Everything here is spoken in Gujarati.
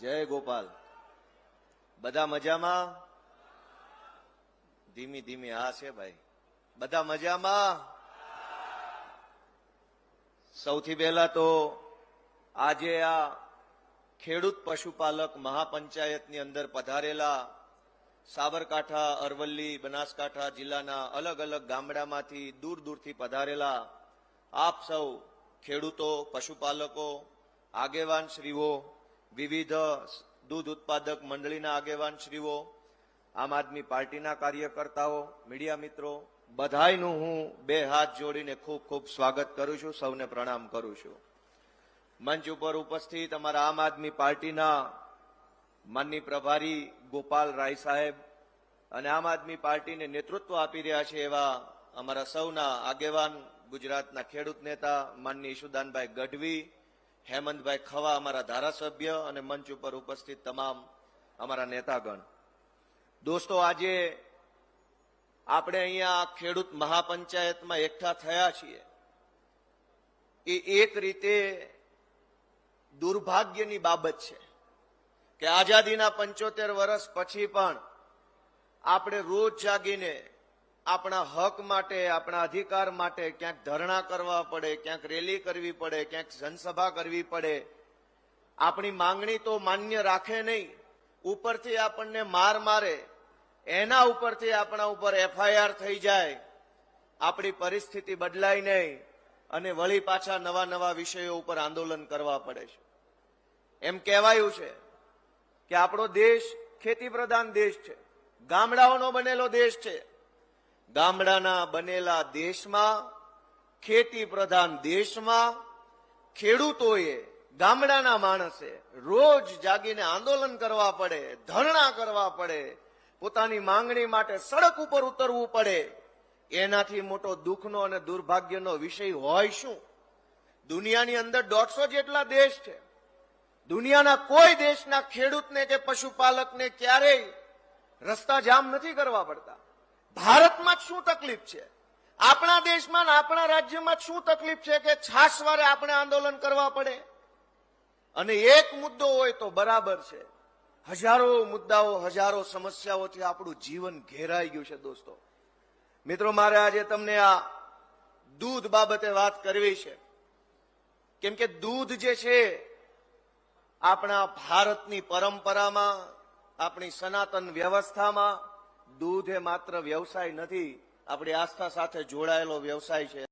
જય ગોપાલ. બધા મજામાં? ધીમી ધીમી, હા છે ભાઈ. બધા મજામાં? સૌથી પહેલા તો આજે આ ખેડૂત પશુપાલક મહાપંચાયતની અંદર પધારેલા સાબરકાંઠા, અરવલ્લી, બનાસકાંઠા જિલ્લાના અલગ અલગ ગામડામાંથી દૂર દૂરથી પધારેલા આપ સૌ ખેડૂતો, પશુપાલકો, આગેવાન શ્રીઓ વિવિધ દૂધ ઉત્પાદક મંડળીના આગેવાન શ્રીઓ આમ આદમી પાર્ટીના કાર્યકર્તાઓ, મીડિયા મિત્રો, બધાયનું હું બે હાથ જોડીને ખૂબ ખૂબ સ્વાગત કરું છું, સૌને પ્રણામ કરું છું. મંચ ઉપર ઉપસ્થિત અમારા આમ આદમી પાર્ટીના માનની પ્રભારી ગોપાલ રાય સાહેબ અને આમ આદમી પાર્ટીને નેતૃત્વ આપી રહ્યા છે એવા અમારા સૌના આગેવાન ગુજરાતના ખેડૂત નેતા માનની ઈશુદાનભાઈ ગઢવી હેમંતભાઈ ખવા અમારા ધારાસભ્ય અને મંચ ઉપર ઉપસ્થિત તમામ અમારા નેતાગણ. દોસ્તો, આજે આપણે અહીંયા ખેડૂત મહાપંચાયતમાં એકઠા થયા છીએ. એ એક રીતે દુર્ભાગ્યની બાબત છે કે આઝાદીના પંચોતેર વર્ષ પછી પણ આપણે રોજ જાગીને આપણા હક માટે, આપણા અધિકાર માટે ક્યાંક ધરણા કરવા પડે, ક્યાંક રેલી કરવી પડે, ક્યાંક જનસભા કરવી પડે. આપણી માંગણી તો માન્ય રાખે નહીં. ઉપરથી આપણને માર મારે, એના ઉપરથી આપણા ઉપર એફઆઈઆર થઈ જાય. આપણી પરિસ્થિતિ બદલાય નહીં અને વળી પાછા નવા નવા વિષયો ઉપર આંદોલન કરવા પડે છે. એમ કહેવાયું છે કે આપણો દેશ ખેતી પ્રધાન દેશ છે. ગામડાઓનો બનેલો દેશ છે. ગામડાના બનેલા દેશમાં, ખેતી પ્રધાન દેશમાં, ખેડૂતોએ ગામડાના માણસે રોજ જાગીને આંદોલન કરવા પડે, ધરણા કરવા પડે, પોતાની માંગણી માટે સડક ઉપર ઉતરવું પડે. એનાથી મોટો દુઃખનો અને દુર્ભાગ્યનો વિષય હોય શું? દુનિયાની અંદર દોઢસો જેટલા દેશ છે. દુનિયાના કોઈ દેશના ખેડૂતને કે પશુપાલકને ક્યારેય રસ્તા જામ નથી કરવા પડતા. ભારતમાં શું તકલીફ છે? આપણા દેશમાં આપણા રાજ્યમાં શું તકલીફ છે કે છાસવારે આપણે આંદોલન કરવા પડે? અને એક મુદ્દો હોય તો બરાબર છે. હજારો મુદ્દાઓ, હજારો સમસ્યાઓથી આપણું જીવન ઘેરાઈ ગયું છે દોસ્તો. મિત્રો, મારે આજે તમને આ દૂધ બાબતે વાત કરવી છે. કેમ કે દૂધ જે છે, આપણા ભારતની પરંપરામાં, આપણી સનાતન વ્યવસ્થામાં દૂધ એ માત્ર વ્યવસાય નથી આપણી આસ્થા સાથે જોડાયેલો વ્યવસાય છે.